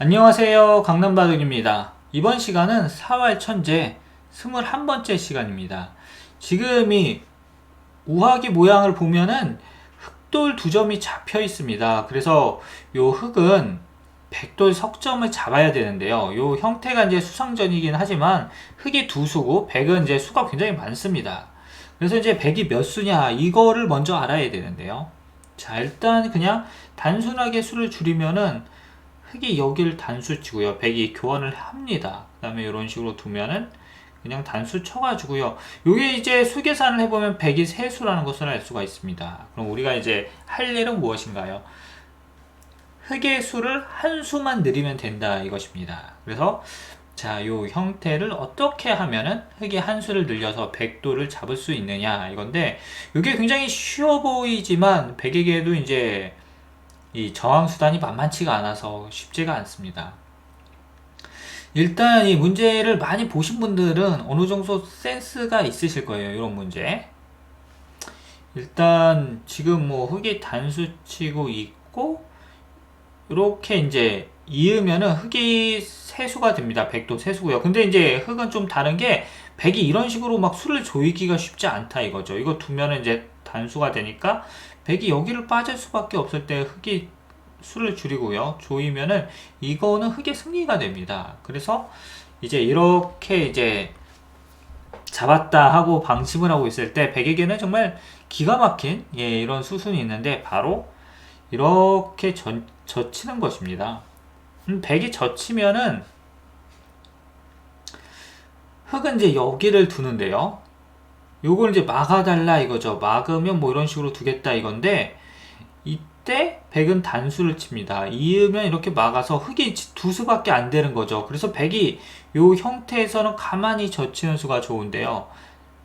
안녕하세요. 강남바둑입니다. 이번 시간은 4월 천재 21번째 시간입니다. 지금이 우하기 모양을 보면은 흑돌 두 점이 잡혀 있습니다. 그래서 요 흑은 백돌 석점을 잡아야 되는데요. 요 형태가 이제 수상전이긴 하지만 흑이 두 수고 백은 이제 수가 굉장히 많습니다. 그래서 이제 백이 몇 수냐 이거를 먼저 알아야 되는데요. 자, 일단 그냥 단순하게 수를 줄이면은 흑이 여기를 단수 치고요. 백이 교환을 합니다. 그 다음에 이런 식으로 두면은 그냥 단수 쳐가지고요. 요게 이제 수계산을 해보면 백이 세수라는 것을 알 수가 있습니다. 그럼 우리가 이제 할 일은 무엇인가요? 흑의 수를 한 수만 늘리면 된다 이것입니다. 그래서 자, 요 형태를 어떻게 하면은 흑이 한 수를 늘려서 백도를 잡을 수 있느냐 이건데 이게 굉장히 쉬워 보이지만 백에게도 이제 이 저항 수단이 만만치가 않아서 쉽지가 않습니다. 일단 이 문제를 많이 보신 분들은 어느 정도 센스가 있으실 거예요. 이런 문제. 일단 지금 뭐 흑이 단수 치고 있고 이렇게 이제 이으면은 흑이 세수가 됩니다. 백도 세수고요. 근데 이제 흑은 좀 다른 게 백이 이런 식으로 막 수를 조이기가 쉽지 않다 이거죠. 이거 두면은 이제 단수가 되니까 백이 여기를 빠질 수밖에 없을 때 흑이 수를 줄이고요. 조이면은 이거는 흑의 승리가 됩니다. 그래서 이제 이렇게 이제 잡았다 하고 방심을 하고 있을 때 백에게는 정말 기가 막힌 예, 이런 수순이 있는데 바로 이렇게 전, 젖히는 것입니다. 음, 백이 젖히면은 흑은 이제 여기를 두는데요. 요걸 이제 막아달라 이거죠. 막으면 뭐 이런 식으로 두겠다 이건데 이때 백은 단수를 칩니다. 이으면 이렇게 막아서 흑이 두 수밖에 안 되는 거죠. 그래서 백이 요 형태에서는 가만히 젖히는 수가 좋은데요.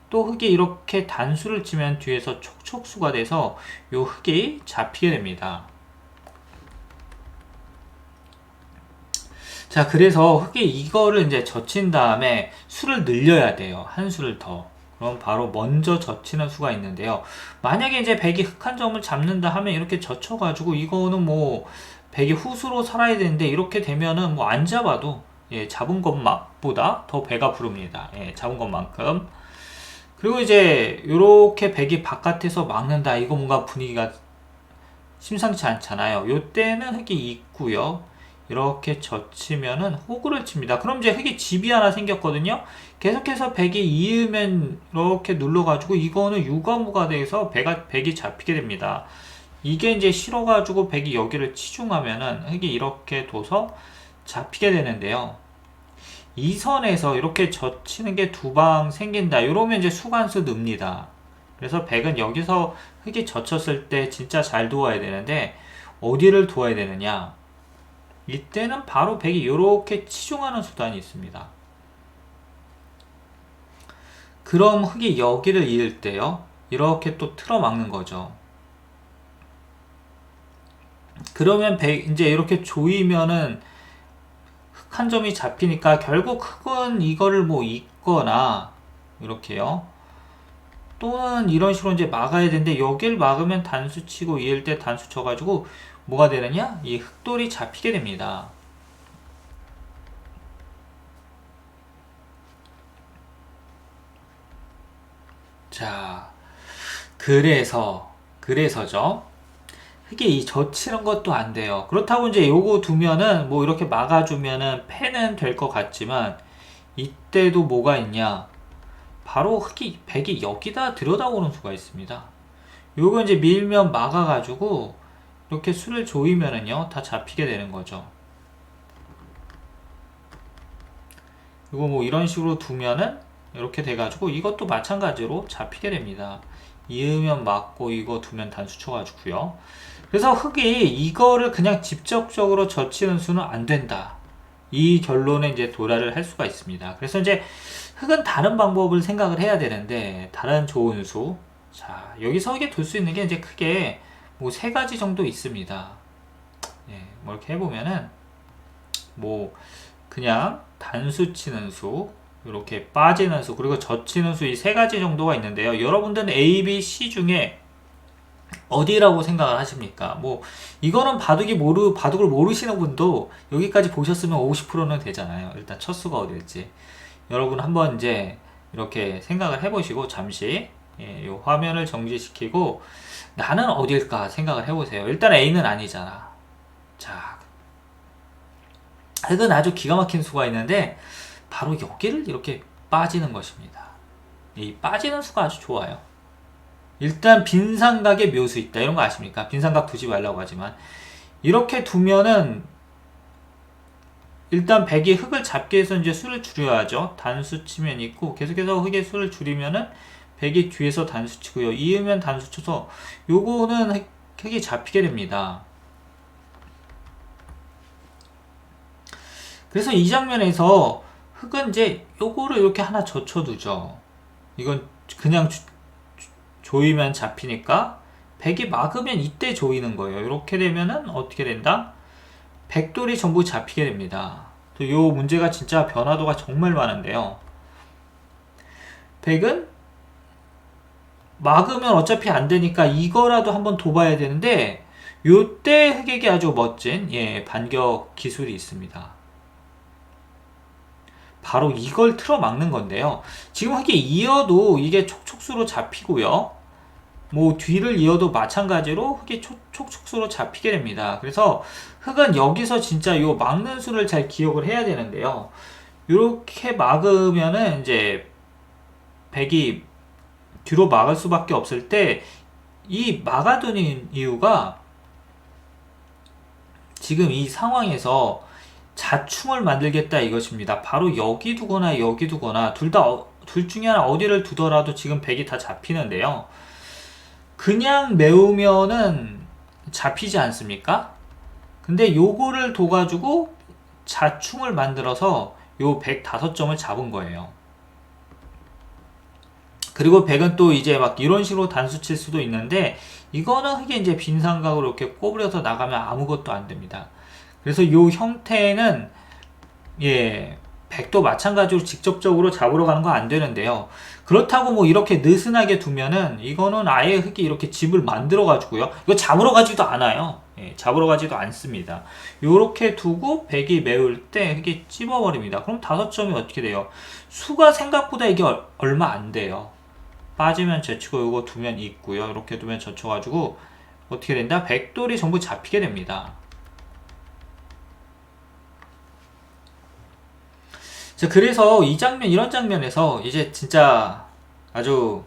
또 흑이 이렇게 단수를 치면 뒤에서 촉촉수가 돼서 요 흑이 잡히게 됩니다. 자, 그래서 흑이 이거를 이제 젖힌 다음에 수를 늘려야 돼요. 한 수를 더. 그럼 바로 먼저 젖히는 수가 있는데요. 만약에 이제 백이 흑한 점을 잡는다 하면 이렇게 젖혀가지고 이거는 뭐 백이 후수로 살아야 되는데 이렇게 되면은 뭐 안 잡아도 예, 잡은 것보다 더 배가 부릅니다. 예, 잡은 것만큼. 그리고 이제 이렇게 백이 바깥에서 막는다. 이거 뭔가 분위기가 심상치 않잖아요. 요때는 흑이 있고요. 이렇게 젖히면은 호구를 칩니다. 그럼 이제 흑이 집이 하나 생겼거든요. 계속해서 백이 이으면 이렇게 눌러가지고 이거는 유가무가 돼서 백가 백이 잡히게 됩니다. 이게 이제 싫어가지고 백이 여기를 치중하면은 흑이 이렇게 둬서 잡히게 되는데요. 이 선에서 이렇게 젖히는 게 두 방 생긴다. 이러면 이제 수관수 늡니다. 그래서 백은 여기서 흑이 젖혔을 때 진짜 잘 두어야 되는데 어디를 두어야 되느냐? 이때는 바로 백이 이렇게 치중하는 수단이 있습니다. 그럼 흑이 여기를 이을 때요. 이렇게 또 틀어 막는 거죠. 그러면 백, 이제 이렇게 조이면은 흑한 점이 잡히니까 결국 흑은 이거를 뭐 잇거나 이렇게요. 또는 이런 식으로 이제 막아야 되는데 여기를 막으면 단수 치고 이을 때 단수 쳐가지고 뭐가 되느냐? 이 흑돌이 잡히게 됩니다. 자, 그래서, 그래서죠. 흑이 이 젖히는 것도 안 돼요. 그렇다고 이제 요거 두면은 뭐 이렇게 막아주면은 패는 될 것 같지만 이때도 뭐가 있냐? 바로 흑이, 백이 여기다 들여다오는 수가 있습니다. 요거 이제 밀면 막아가지고 이렇게 수를 조이면은요 다 잡히게 되는 거죠. 이거 뭐 이런 식으로 두면은 이렇게 돼가지고 이것도 마찬가지로 잡히게 됩니다. 이으면 맞고 이거 두면 단수 쳐가지고요. 그래서 흑이 이거를 그냥 직접적으로 젖히는 수는 안 된다. 이 결론에 이제 도달을 할 수가 있습니다. 그래서 이제 흑은 다른 방법을 생각을 해야 되는데 다른 좋은 수. 자, 여기서 이게 둘 수 있는 게 이제 크게 뭐 세 가지 정도 있습니다. 예, 뭐 이렇게 해보면은 뭐 그냥 단수 치는 수, 이렇게 빠지는 수, 그리고 젖히는 수 이 세 가지 정도가 있는데요. 여러분들은 A, B, C 중에 어디라고 생각을 하십니까? 뭐 이거는 바둑이 모르 바둑을 모르시는 분도 여기까지 보셨으면 50%는 되잖아요. 일단 첫 수가 어딜지 여러분 한번 이제 이렇게 생각을 해보시고 잠시 예, 요 화면을 정지시키고 나는 어딜까 생각을 해보세요. 일단 A는 아니잖아. 자, 이건 아주 기가 막힌 수가 있는데 바로 여기를 이렇게 빠지는 것입니다. 이 빠지는 수가 아주 좋아요. 일단 빈 삼각의 묘수 있다 이런 거 아십니까? 빈 삼각 두지 말라고 하지만 이렇게 두면은 일단 백이 흙을 잡기 위해서 이제 수를 줄여야죠. 단수 치면 있고 계속해서 흙의 수를 줄이면은 백이 뒤에서 단수 치고요. 이으면 단수 쳐서 요거는 흙- 흙이 잡히게 됩니다. 그래서 이 장면에서 흙은 이제 요거를 이렇게 하나 젖혀두죠. 이건 그냥 조- 조- 조이면 잡히니까 백이 막으면 이때 조이는 거예요. 이렇게 되면은 어떻게 된다? 백돌이 전부 잡히게 됩니다. 또 요 문제가 진짜 변화도가 정말 많은데요. 백은 막으면 어차피 안 되니까 이거라도 한번 도봐야 되는데 요때 흑에게 아주 멋진 예, 반격 기술이 있습니다. 바로 이걸 틀어 막는 건데요. 지금 흑이 이어도 이게 촉촉수로 잡히고요. 뭐 뒤를 이어도 마찬가지로 흑이 촉, 촉촉수로 잡히게 됩니다. 그래서 흑은 여기서 진짜 요 막는 수를 잘 기억을 해야 되는데요. 이렇게 막으면은 이제 백이 뒤로 막을 수밖에 없을 때 이 막아두는 이유가 지금 이 상황에서 자충을 만들겠다 이것입니다. 바로 여기 두거나 여기 두거나 둘다둘 중에 하나 어디를 두더라도 지금 백이 다 잡히는데요. 그냥 메우면은 잡히지 않습니까? 근데 요거를 둬가지고 자충을 만들어서 요 105점을 잡은 거예요. 그리고 100은 또 이제 막 이런 식으로 단수 칠 수도 있는데 이거는 흑이 이제 빈 삼각으로 이렇게 꼬부려서 나가면 아무것도 안 됩니다. 그래서 요 형태는 예, 100도 마찬가지로 직접적으로 잡으러 가는 거 안 되는데요. 그렇다고 뭐 이렇게 느슨하게 두면은 이거는 아예 흙이 이렇게 집을 만들어 가지고요. 이거 잡으러 가지도 않아요. 예, 잡으러 가지도 않습니다. 요렇게 두고 백이 메울 때 흙이 찝어버립니다. 그럼 다섯 점이 어떻게 돼요? 수가 생각보다 이게 얼- 얼마 안 돼요. 빠지면 제치고 요거 두면 있고요. 이렇게 두면 젖혀가지고 어떻게 된다? 백돌이 전부 잡히게 됩니다. 자, 그래서 이 장면, 이런 장면에서 이제 진짜 아주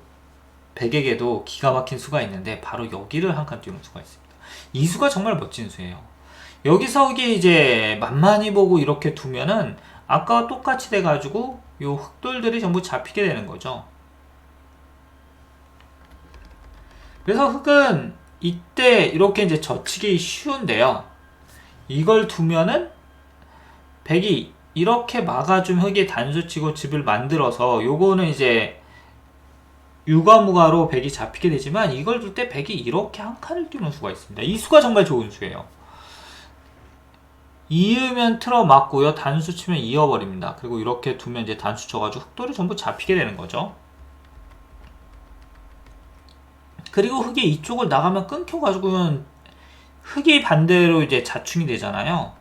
백에게도 기가 막힌 수가 있는데 바로 여기를 한 칸 띄우는 수가 있습니다. 이 수가 정말 멋진 수예요. 여기서 이게 이제 만만히 보고 이렇게 두면은 아까와 똑같이 돼가지고 요 흑돌들이 전부 잡히게 되는 거죠. 그래서 흑은 이때 이렇게 이제 젖히기 쉬운데요. 이걸 두면은 백이 이렇게 막아준 흑이 단수치고 집을 만들어서 요거는 이제 유가무가로 백이 잡히게 되지만 이걸 둘 때 백이 이렇게 한 칸을 띄우는 수가 있습니다. 이 수가 정말 좋은 수예요. 이으면 틀어 맞고요. 단수 치면 이어버립니다. 그리고 이렇게 두면 이제 단수 쳐가지고 흑돌이 전부 잡히게 되는 거죠. 그리고 흑이 이쪽을 나가면 끊겨가지고는 흑이 반대로 이제 자충이 되잖아요.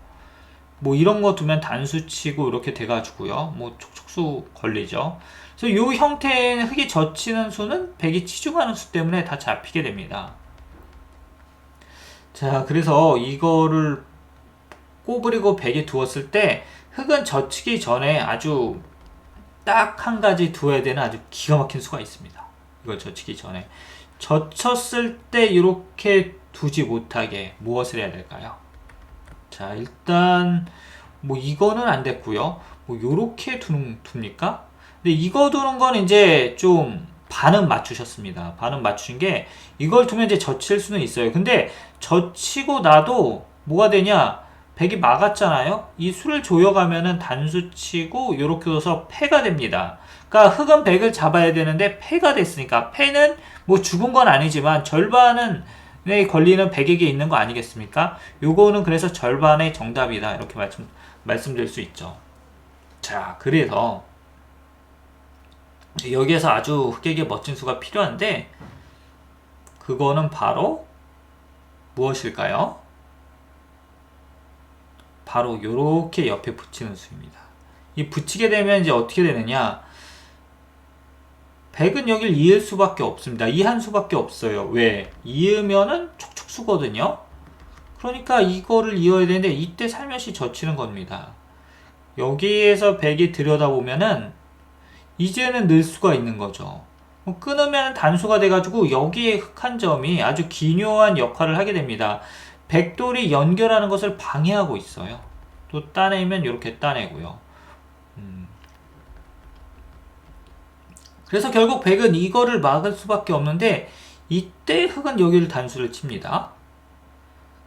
뭐 이런 거 두면 단수 치고 이렇게 돼가지고요. 뭐 촉촉수 걸리죠. 그래서 요 형태의 흙이 젖히는 수는 백이 치중하는 수 때문에 다 잡히게 됩니다. 자, 그래서 이거를 꼬부리고 백에 두었을 때 흙은 젖히기 전에 아주 딱 한 가지 두어야 되는 아주 기가 막힌 수가 있습니다. 이걸 젖히기 전에. 젖혔을 때 이렇게 두지 못하게 무엇을 해야 될까요? 자, 일단 뭐 이거는 안 됐고요. 뭐 요렇게 두는 둡니까? 근데 이거 두는 건 이제 좀 반은 맞추셨습니다. 반은 맞추신 게 이걸 두면 이제 젖힐 수는 있어요. 근데 젖히고 나도 뭐가 되냐? 백이 막았잖아요. 이 수를 조여가면은 단수 치고 요렇게 둬서 패가 됩니다. 그러니까 흑은 백을 잡아야 되는데 패가 됐으니까 패는 뭐 죽은 건 아니지만 절반은 에 걸리는 백에게 있는 거 아니겠습니까? 요거는 그래서 절반의 정답이다. 이렇게 말씀, 말씀드릴 수 있죠. 자, 그래서 여기에서 아주 흑에게 멋진 수가 필요한데 그거는 바로 무엇일까요? 바로 요렇게 옆에 붙이는 수입니다. 이 붙이게 되면 이제 어떻게 되느냐? 100은 여길 이을 수밖에 없습니다. 이한 수밖에 없어요. 왜? 이으면은 촉촉수거든요. 그러니까 이거를 이어야 되는데 이때 살며시 젖히는 겁니다. 여기에서 100이 들여다보면은 이제는 늘 수가 있는 거죠. 뭐 끊으면 단수가 돼가지고 여기에 흑한 점이 아주 기묘한 역할을 하게 됩니다. 백돌이 연결하는 것을 방해하고 있어요. 또 따내면 이렇게 따내고요. 음. 그래서 결국 백은 이거를 막을 수밖에 없는데 이때 흑은 여기를 단수를 칩니다.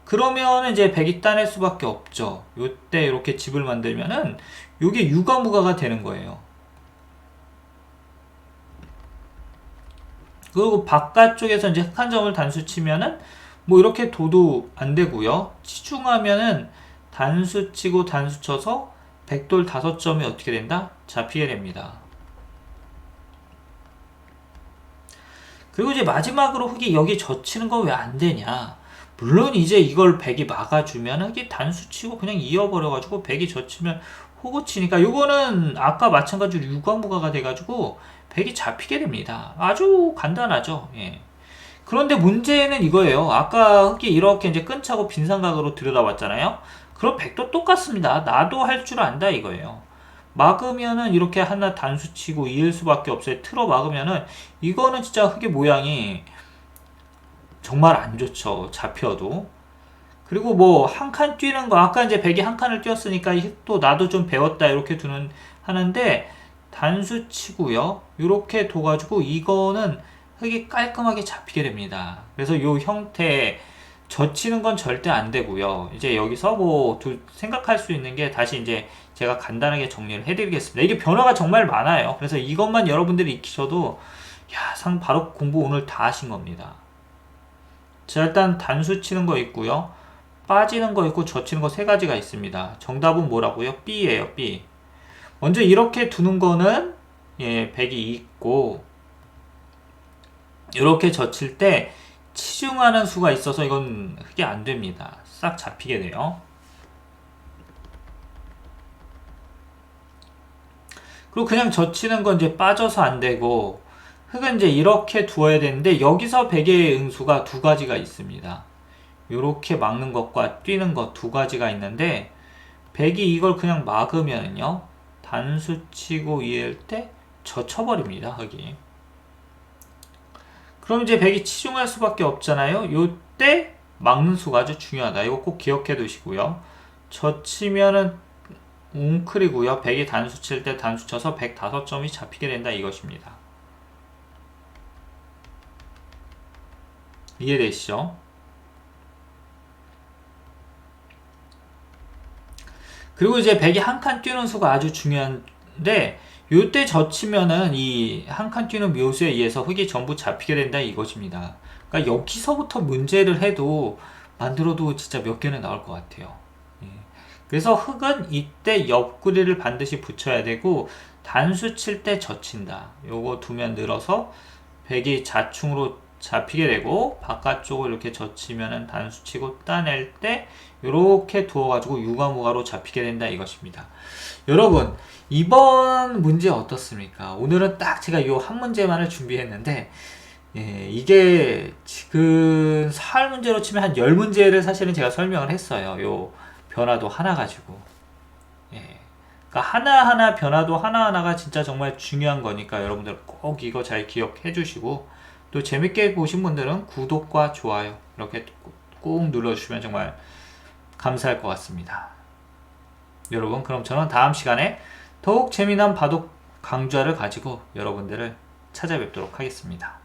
그러면 이제 백이 따낼 수밖에 없죠. 요때 이렇게 집을 만들면은 요게 유가무가가 되는 거예요. 그리고 바깥쪽에서 이제 흑한 점을 단수 치면은 뭐 이렇게 도도 안 되고요. 치중하면은 단수 치고 단수 쳐서 백돌 다섯 점이 어떻게 된다? 잡히게 됩니다. 그리고 이제 마지막으로 흑이 여기 젖히는 거왜안 되냐? 물론 이제 이걸 백이 막아주면 흑이 단수 치고 그냥 이어버려가지고 백이 젖히면 호구 치니까 요거는 아까 마찬가지로 유광무가가 돼가지고 백이 잡히게 됩니다. 아주 간단하죠. 예. 그런데 문제는 이거예요. 아까 흑이 이렇게 이제 끈차고 빈 삼각으로 들여다봤잖아요. 그럼 백도 똑같습니다. 나도 할 줄 안다 이거예요. 막으면은 이렇게 하나 단수 치고 이을 수밖에 없어요. 틀어 막으면은 이거는 진짜 흑의 모양이 정말 안 좋죠. 잡혀도. 그리고 뭐 한 칸 뛰는 거 아까 이제 백이 한 칸을 뛰었으니까 이 흑도 나도 좀 배웠다 이렇게 두는 하는데 단수 치고요. 이렇게 둬가지고 이거는 흙이 깔끔하게 잡히게 됩니다. 그래서 이 형태 젖히는 건 절대 안 되고요. 이제 여기서 뭐 두, 생각할 수 있는 게 다시 이제 제가 간단하게 정리를 해드리겠습니다. 이게 변화가 정말 많아요. 그래서 이것만 여러분들이 익히셔도 야, 상 바로 공부 오늘 다 하신 겁니다. 자, 일단 단수 치는 거 있고요. 빠지는 거 있고 젖히는 거 세 가지가 있습니다. 정답은 뭐라고요? B예요, B. 먼저 이렇게 두는 거는 예, 100이 있고 이렇게 젖힐 때 치중하는 수가 있어서 이건 흑이 안 됩니다. 싹 잡히게 돼요. 그리고 그냥 젖히는 건 이제 빠져서 안 되고 흑은 이제 이렇게 두어야 되는데 여기서 베개의 응수가 두 가지가 있습니다. 이렇게 막는 것과 뛰는 것 두 가지가 있는데 백이 이걸 그냥 막으면요 단수 치고 이을 때 젖혀버립니다 흑이 그럼 이제 백이 치중할 수밖에 없잖아요. 요때 막는 수가 아주 중요하다. 이거 꼭 기억해 두시고요. 젖히면은 웅클이고요. 백이 단수 칠 때 단수 쳐서 105점이 잡히게 된다 이것입니다. 이해되시죠? 그리고 이제 백이 한 칸 뛰는 수가 아주 중요한데 요때 젖히면은 이 한칸 뛰는 묘수에 의해서 흙이 전부 잡히게 된다 이것입니다. 그러니까 여기서부터 문제를 해도 만들어도 진짜 몇 개는 나올 것 같아요. 예. 그래서 흙은 이때 옆구리를 반드시 붙여야 되고 단수 칠 때 젖힌다. 요거 두면 늘어서 백이 자충으로 잡히게 되고 바깥쪽을 이렇게 젖히면은 단수 치고 따낼 때 이렇게 두어가지고 유가무가로 잡히게 된다 이것입니다. 여러분 이번 문제 어떻습니까? 오늘은 딱 제가 이 한 문제만을 준비했는데 예, 이게 지금 사할 문제로 치면 한 10문제를 사실은 제가 설명을 했어요. 요 변화도 하나 가지고. 예. 그러니까 하나하나 변화도 하나하나가 진짜 정말 중요한 거니까 여러분들 꼭 이거 잘 기억해 주시고 또 재밌게 보신 분들은 구독과 좋아요 이렇게 꼭 눌러주시면 정말 감사할 것 같습니다. 여러분 그럼 저는 다음 시간에 더욱 재미난 바둑 강좌를 가지고 여러분들을 찾아뵙도록 하겠습니다.